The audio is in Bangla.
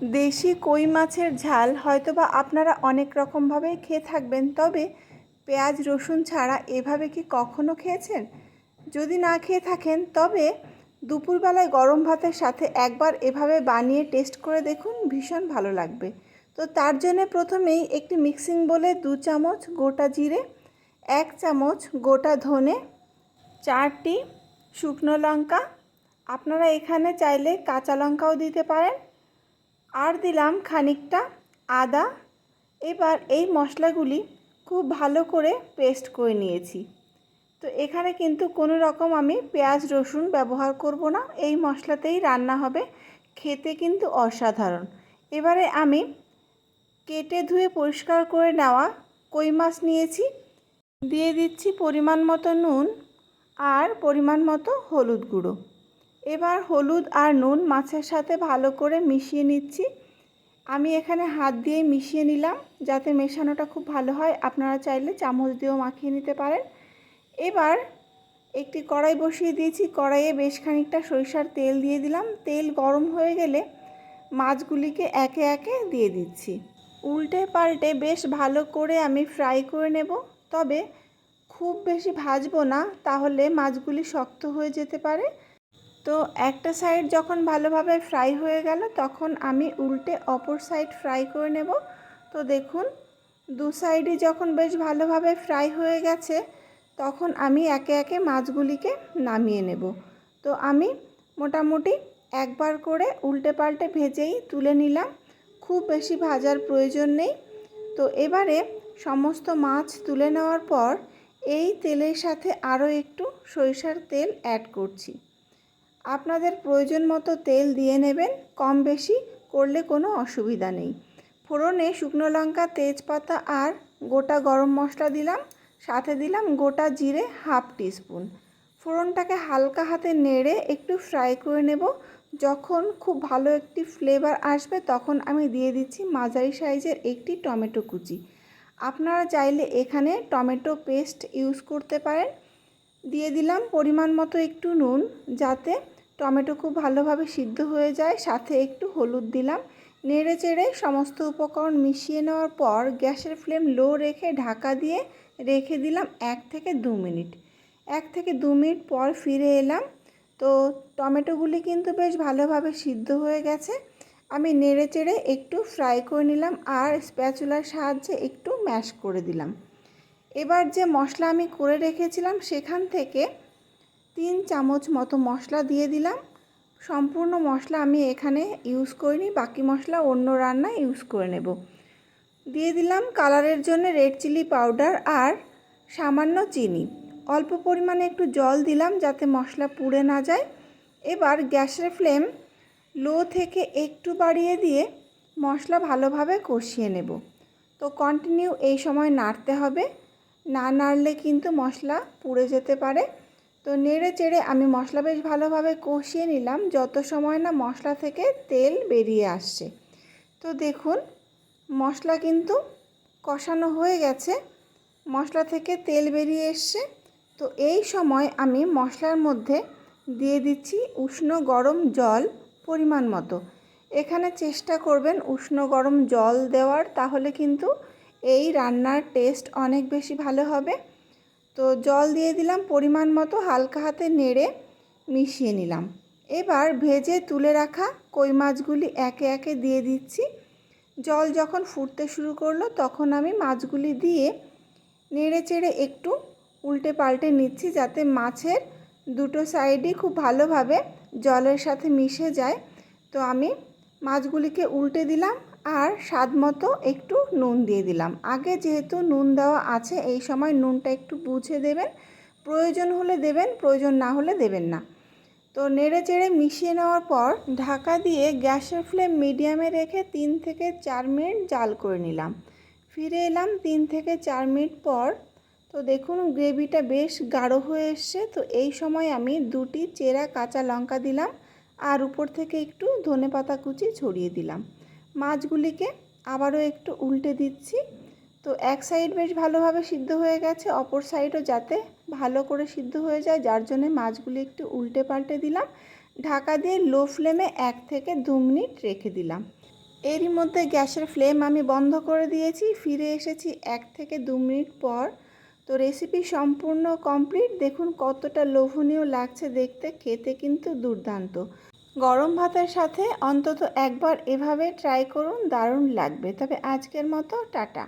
দেশি কই মাছের ঝাল হয়তোবা আপনারা অনেক রকমভাবেই খেয়ে থাকবেন, তবে পেঁয়াজ, রসুন ছাড়া এভাবে কি কখনো খেয়েছেন? যদি না খেয়ে থাকেন, তবে দুপুরবেলায় গরম ভাতের সাথে একবার এভাবে বানিয়ে টেস্ট করে দেখুন, ভীষণ ভালো লাগবে। তো তার জন্য প্রথমেই একটি মিক্সিং বলে দু চামচ গোটা জিরে, এক চামচ গোটা ধনে, চারটি শুকনো লঙ্কা। আপনারা এখানে চাইলে কাঁচা লঙ্কাও দিতে পারেন। আর দিলাম খানিকটা আদা। এবার এই মশলাগুলি খুব ভালো করে পেস্ট করে নিয়েছি। তো এখানে কিন্তু কোনো রকম আমি পেঁয়াজ, রসুন ব্যবহার করব না। এই মশলাতেই রান্না হবে। খেতে কিন্তু অসাধারণ। এবারে আমি কেটে ধুয়ে পরিষ্কার করে নেওয়া কই মাছ নিয়েছি। দিয়ে দিচ্ছি পরিমাণ মতো নুন আর পরিমাণ মতো হলুদ গুঁড়ো। এবার হলুদ আর নুন মাছের সাথে ভালো করে মিশিয়ে নিচ্ছি। আমি এখানে হাত দিয়ে মিশিয়ে নিলাম যাতে মেশানোটা খুব ভালো হয়। আপনারা চাইলে চামচ দিয়েও মাখিয়ে নিতে পারেন। এবার একটি কড়াই বসিয়ে দিয়েছি। কড়াইয়ে বেশ খানিকটা সরিষার তেল দিয়ে দিলাম। তেল গরম হয়ে গেলে মাছগুলিকে একে একে দিয়ে দিচ্ছি। উল্টে পাল্টে বেশ ভালো করে আমি ফ্রাই করে নেব। তবে খুব বেশি ভাজবো না, তাহলে মাছগুলি শক্ত হয়ে যেতে পারে। তো একটা সাইড যখন ভালোভাবে ফ্রাই হয়ে গেল, তখন আমি উল্টে অপর সাইড ফ্রাই করে নেব। তো দেখুন, দু সাইডই যখন বেশ ভালোভাবে ফ্রাই হয়ে গেছে, তখন আমি একে একে মাছগুলিকে নামিয়ে নেব। তো আমি মোটামুটি একবার করে উল্টে পাল্টে ভেজেই তুলে নিলাম, খুব বেশি ভাজার প্রয়োজন নেই। তো এবারে সমস্ত মাছ তুলে নেওয়ার পর, এই তেলের সাথে আরও একটু সরিষার তেল অ্যাড করছি। আপনাদের প্রয়োজন মতো তেল দিয়ে নেবেন, কম বেশি করলে কোনো অসুবিধা নেই। ফোড়নে শুকনো লঙ্কা, তেজপাতা আর গোটা গরম মশলা দিলাম, সাথে দিলাম গোটা জিরে হাফ টিস্পুন। ফোড়নটাকে হালকা হাতে নেড়ে একটু ফ্রাই করে নেব। যখন খুব ভালো একটি ফ্লেভার আসবে, তখন আমি দিয়ে দিচ্ছি মাঝারি সাইজের একটি টমেটো কুচি। আপনারা চাইলে এখানে টমেটো পেস্ট ইউজ করতে পারেন। দিয়ে দিলাম পরিমাণ মতো একটু নুন, যাতে টমেটো খুব ভালোভাবে সিদ্ধ হয়ে যায়, সাথে একটু হলুদ দিলাম। নেড়ে চেড়ে সমস্ত উপকরণ মিশিয়ে নেওয়ার পর গ্যাসের ফ্লেম লো রেখে ঢাকা দিয়ে রেখে দিলাম এক থেকে দু মিনিট। এক থেকে দু মিনিট পর ফিরে এলাম। তো টমেটোগুলি কিন্তু বেশ ভালোভাবে সিদ্ধ হয়ে গেছে। আমি নেড়ে চেড়ে একটু ফ্রাই করে নিলাম আর স্প্যাচুলার সাহায্যে একটু ম্যাশ করে দিলাম। এবার যে মশলা আমি করে রেখেছিলাম সেখান থেকে তিন চামচ মতো মশলা দিয়ে দিলাম। সম্পূর্ণ মশলা আমি এখানে ইউজ করিনি, বাকি মশলা অন্য রান্নায় ইউজ করে নেব। দিয়ে দিলাম কালারের জন্য রেড চিলি পাউডার আর সামান্য চিনি। অল্প পরিমাণে একটু জল দিলাম যাতে মশলা পুড়ে না যায়। এবার গ্যাসের ফ্লেম লো থেকে একটু বাড়িয়ে দিয়ে মশলা ভালোভাবে কষিয়ে নেব। তো কন্টিনিউ এই সময় নাড়তে হবে। না নাড়লে কিন্তু মশলা পুড়ে যেতে পারে। তো নেড়ে চেড়ে আমি মশলা বেশ ভালোভাবে কষিয়ে নিলাম, যত সময় না মশলা থেকে তেল বেরিয়ে আসছে। তো দেখুন, মশলা কিন্তু কষানো হয়ে গেছে, মশলা থেকে তেল বেরিয়ে এসছে। তো এই সময় আমি মশলার মধ্যে দিয়ে দিচ্ছি উষ্ণ গরম জল পরিমাণ মতো। এখানে চেষ্টা করবেন উষ্ণ গরম জল দেওয়ার, তাহলে কিন্তু এই রান্নার টেস্ট অনেক বেশি ভালো হবে। তো জল দিয়ে দিলাম পরিমাণ মতো হালকা হাতে নেড়ে মিশিয়ে নিলাম। এবার ভেজে তুলে রাখা কই মাছগুলি একে একে দিয়ে দিচ্ছি। জল যখন ফুটতে শুরু করল তখন আমি মাছগুলি দিয়ে নেড়ে চেড়ে একটু উল্টে পাল্টে নিচ্ছি যাতে মাছের দুটো সাইডই খুব ভালোভাবে জলের সাথে মিশে যায়। তো আমি মাছগুলিকে উল্টে দিলাম। আর স্বাদ মতো একটু নুন দিয়ে দিলাম। আগে যেহেতু নুন দেওয়া আছে, এই সময় নুনটা একটু বুঝে দেবেন। প্রয়োজন হলে দেবেন, প্রয়োজন না হলে দেবেন না। তো নেড়ে চেড়ে মিশিয়ে নেওয়ার পর ঢাকা দিয়ে গ্যাসের ফ্লেম মিডিয়ামে রেখে তিন থেকে চার মিনিট জাল করে নিলাম। ফিরে এলাম তিন থেকে চার মিনিট পর। তো দেখুন, গ্রেভিটা বেশ গাঢ় হয়ে এসছে। তো এই সময় আমি দুটি চেরা কাঁচা লঙ্কা দিলাম আর উপর থেকে একটু ধনে পাতা কুচি ছড়িয়ে দিলাম। মাছগুলিকে আবারও একটু উল্টে দিচ্ছি। তো এক সাইড বেশ ভালোভাবে সিদ্ধ হয়ে গেছে, অপর সাইডও যাতে ভালো করে সিদ্ধ হয়ে যায়, যার জন্য মাছগুলি একটু উল্টে পাল্টে দিলাম। ঢাকা দিয়ে লো ফ্লেমে এক থেকে দু মিনিট রেখে দিলাম। এরই মধ্যে গ্যাসের ফ্লেম আমি বন্ধ করে দিয়েছি, ফিরে এসেছি এক থেকে দু মিনিট পর। তো রেসিপি সম্পূর্ণ কমপ্লিট দেখুন কতটা লোভনীয় লাগছে দেখতে, খেতে কিন্তু দুর্দান্ত। গরম ভাতের সাথে অন্তত একবার এভাবে ট্রাই করুন দারুণ লাগবে। তবে আজকের মতো টাটা।